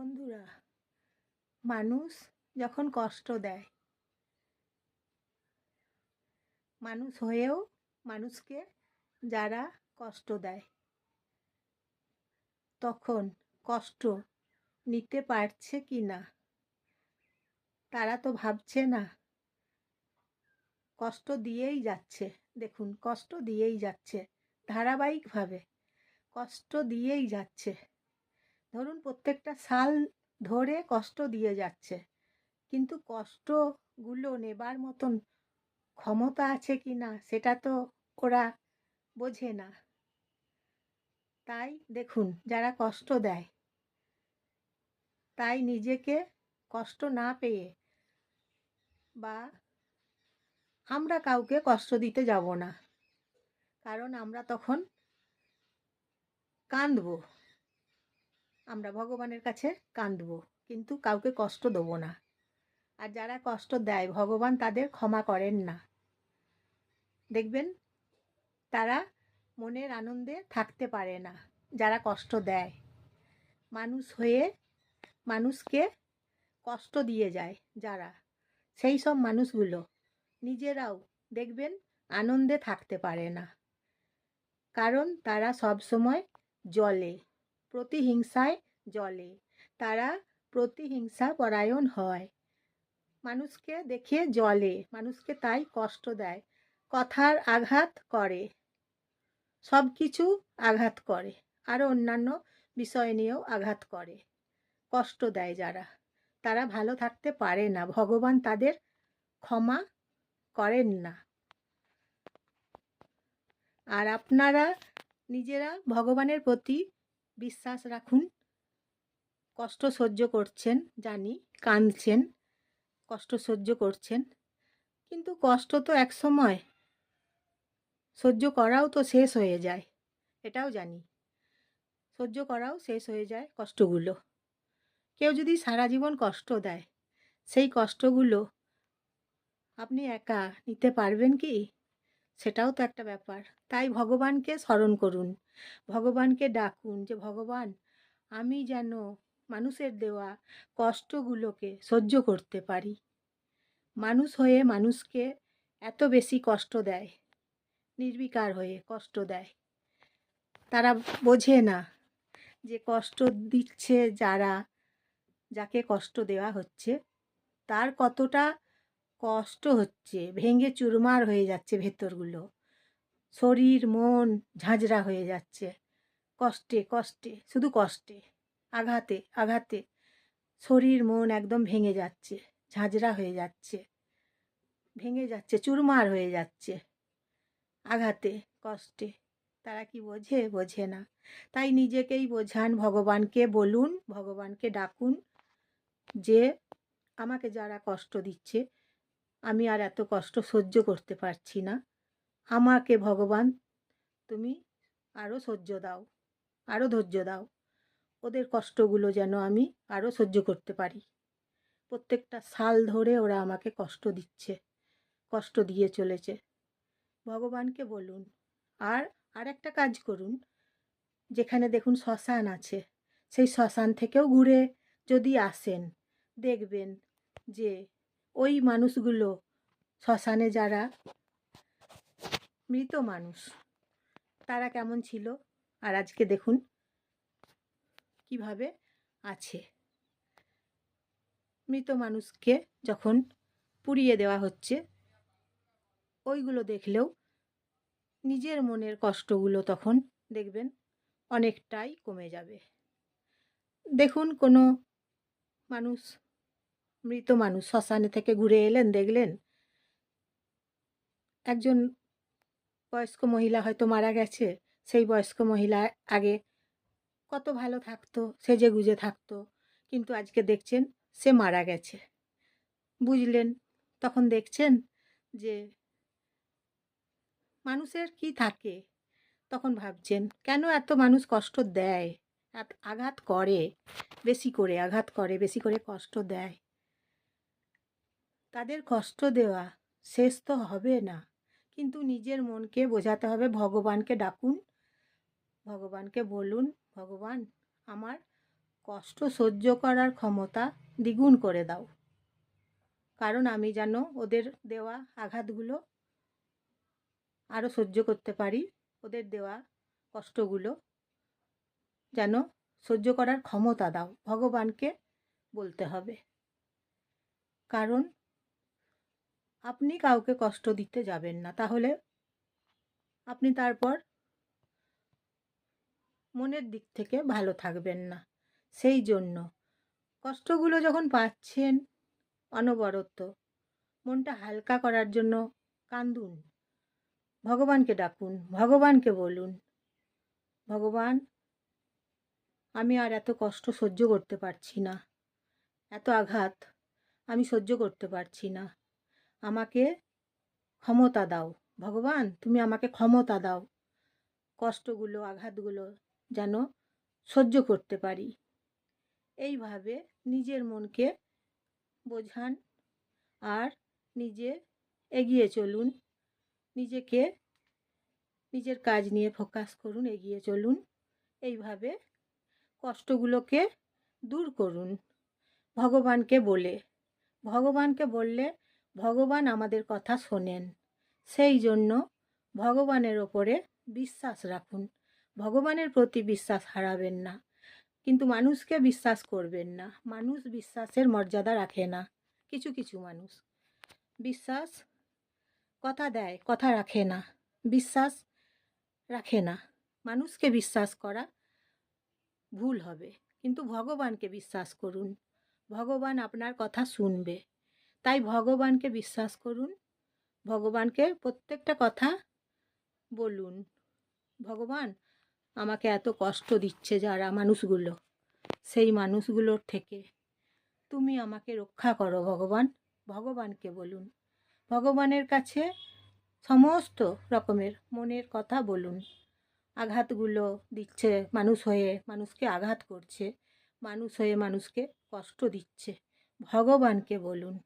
বন্ধুরা, মানুষ যখন কষ্ট দেয়, মানুষ হয়েও মানুষকে যারা কষ্ট দেয়, তখন কষ্ট নিতে পারছে কি না, তারা তো ভাবছে না। কষ্ট দিয়েই যাচ্ছে, দেখুন, কষ্ট দিয়েই যাচ্ছে, ধারাবাহিকভাবে কষ্ট দিয়েই যাচ্ছে। ধরুন প্রত্যেকটা সাল ধরে কষ্ট দিয়ে যাচ্ছে। কিন্তু কষ্টগুলো নেবার মতন ক্ষমতা আছে কি না, সেটা তো ওরা বোঝে না। তাই দেখুন, যারা কষ্ট দেয়, তাই নিজেকে কষ্ট না পেয়ে বা আমরা কাউকে কষ্ট দিতে যাব না। কারণ আমরা তখন কাঁদবো। আমরা ভগবানের কাছে কাঁদবো কিন্তু কাউকে কষ্ট দেবো না। আর যারা কষ্ট দেয়, ভগবান তাদের ক্ষমা করেন না। দেখবেন, তারা মনের আনন্দে থাকতে পারে না, যারা কষ্ট দেয়। মানুষ হয়ে মানুষকে কষ্ট দিয়ে যায় যারা, সেই সব মানুষগুলো নিজেরাও দেখবেন আনন্দে থাকতে পারে না। কারণ তারা সব সময় জলে। প্রতিহিংসায় জলে তারা প্রতিহিংসা পরায়ণ হয়। মানুষকে দেখে জলে মানুষকে তাই কষ্ট দেয়, কথার আঘাত করে সব কিছু আঘাত করে আরও অন্যান্য বিষয় নিয়েও আঘাত করে, কষ্ট দেয় যারা। তারা ভালো থাকতে পারে না, ভগবান তাদের ক্ষমা করেন না। আর আপনারা নিজেরা ভগবানের প্রতি বিশ্বাস রাখুন। কষ্ট সহ্য করছেন, জানি, কাঁদছেন, কষ্ট সহ্য করছেন। কিন্তু কষ্ট তো এক সময়। সহ্য করাও তো শেষ হয়ে যায়, এটাও জানি। সহ্য করাও শেষ হয়ে যায় কষ্টগুলো। কেউ যদি সারা জীবন কষ্ট দেয়, সেই কষ্টগুলো আপনি একা নিতে পারবেন কি? সেটাও তো একটা ব্যাপার। তাই ভগবানকে স্মরণ করুন। ভগবানকে ডাকুন যে, ভগবান, আমি যেন মানুষের দেওয়া কষ্টগুলোকে সহ্য করতে পারি। মানুষ হয়ে মানুষকে এত বেশি কষ্ট দেয়, নির্বিকার হয়ে কষ্ট দেয়। তারা বোঝে না যে, কষ্ট দিচ্ছে যারা, যাকে কষ্ট দেওয়া হচ্ছে, তার কতটা কষ্ট হচ্ছে, ভেঙে চুরমার হয়ে যাচ্ছে ভেতরগুলো। শরীর, মন ঝাঁঝরা হয়ে যাচ্ছে। কষ্টে কষ্টে, শুধু কষ্টে, আঘাতে আঘাতে। শরীর, মন একদম ভেঙে যাচ্ছে, ঝাঁঝরা হয়ে যাচ্ছে, ভেঙে যাচ্ছে, চুরমার হয়ে যাচ্ছে। আঘাতে, কষ্টে, তারা কি বোঝে? বোঝে না। তাই নিজেকেই বোঝান, ভগবানকে বলুন, ভগবানকে ডাকুন যে আমাকে যারা কষ্ট দিচ্ছে আমি আর এত কষ্ট সহ্য করতে পারছি না। আমাকে ভগবান, তুমি আরও সহ্য দাও আরও ধৈর্য দাও। ওদের কষ্টগুলো যেন আমি আরও সহ্য করতে পারি। প্রত্যেকটা সাল ধরে ওরা আমাকে কষ্ট দিচ্ছে, কষ্ট দিয়ে চলেছে। ভগবানকে বলুন, আর আর একটা কাজ করুন। যেখানে দেখুন শ্মশান আছে, সেই শ্মশান থেকেও ঘুরে যদি আসেন, দেখবেন যে ওই মানুষগুলো, শ্মশানে যারা মৃত মানুষ, তারা কেমন ছিল? আর আজকে দেখুন কীভাবে আছে। মৃত মানুষকে যখন পুড়িয়ে দেওয়া হচ্ছে, ওইগুলো দেখলেও নিজের মনের কষ্টগুলো তখন দেখবেন অনেকটাই কমে যাবে। দেখুন কোনো মানুষ মৃত মানুষ শ্মশানে থেকে ঘুরে এলেন, দেখলেন একজন বয়স্ক মহিলা হয়তো মারা গেছে। সেই বয়স্ক মহিলা আগে কত ভালো থাকতো, সেজে গুজে থাকতো, কিন্তু আজকে দেখছেন সে মারা গেছে। বুঝলেন, তখন দেখছেন যে মানুষের কি থাকে? তখন ভাবছেন, কেন এত মানুষ কষ্ট দেয়? আঘাত করে, বেশি করে আঘাত করে, বেশি করে কষ্ট দেয়? তাদের কষ্ট দেওয়া শেষ তো হবে না। কিন্তু নিজের মনকে বোঝাতে হবে, ভগবানকে ডাকুন, ভগবানকে বলুন, ভগবান, আমার কষ্ট সহ্য করার ক্ষমতা দ্বিগুণ করে দাও। কারণ আমি যেন ওদের দেওয়া আঘাতগুলো আরও সহ্য করতে পারি, ওদের দেওয়া কষ্টগুলো যেন সহ্য করার ক্ষমতা দাও। ভগবানকে বলতে হবে। কারণ আপনি কাউকে কষ্ট দিতে যাবেন না। তাহলে আপনি তারপর মনের দিক থেকে ভালো থাকবেন না। সেই জন্য কষ্টগুলো যখন পাচ্ছেন অনবরত, মনটা হালকা করার জন্য কান্দুন। ভগবানকে ডাকুন, ভগবানকে বলুন, ভগবান, আমি আর এত কষ্ট সহ্য করতে পারছি না। এত আঘাত আমি সহ্য করতে পারছি না। আমাকে ক্ষমতা দাও। ভগবান, তুমি আমাকে ক্ষমতা দাও। কষ্টগুলো, আঘাতগুলো যেন সহ্য করতে পারি। এইভাবে নিজের মনকে বোঝান আর নিজে এগিয়ে চলুন। নিজেকে, নিজের কাজ নিয়ে ফোকাস করুন, এগিয়ে চলুন। এইভাবে কষ্টগুলোকে দূর করুন। ভগবানকে বলে। ভগবানকে বললে ভগবান আমাদের কথা শোনেন। সেই জন্য ভগবানের ওপরে বিশ্বাস রাখুন। ভগবানের প্রতি বিশ্বাস হারাবেন না। কিন্তু মানুষকে বিশ্বাস করবেন না। মানুষ বিশ্বাসের মর্যাদা রাখে না। কিছু কিছু মানুষ বিশ্বাস কথা দেয়, কথা রাখে না। বিশ্বাস রাখে না। মানুষকে বিশ্বাস করা ভুল হবে। কিন্তু ভগবানকে বিশ্বাস করুন। ভগবান আপনার কথা শুনবে। তাই ভগবানকে বিশ্বাস করুন। ভগবানকে প্রত্যেকটা কথা বলুন। ভগবান আমাকে এত কষ্ট দিচ্ছে যারা মানুষগুলো, সেই মানুষগুলোর থেকে। তুমি আমাকে রক্ষা করো ভগবান, ভগবানকে বলুন। ভগবানের কাছে সমস্ত রকমের মনের কথা বলুন। আঘাতগুলো দিচ্ছে, মানুষ হয়ে মানুষকে আঘাত করছে, মানুষ হয়ে মানুষকে কষ্ট দিচ্ছে। ভগবানকে বলুন।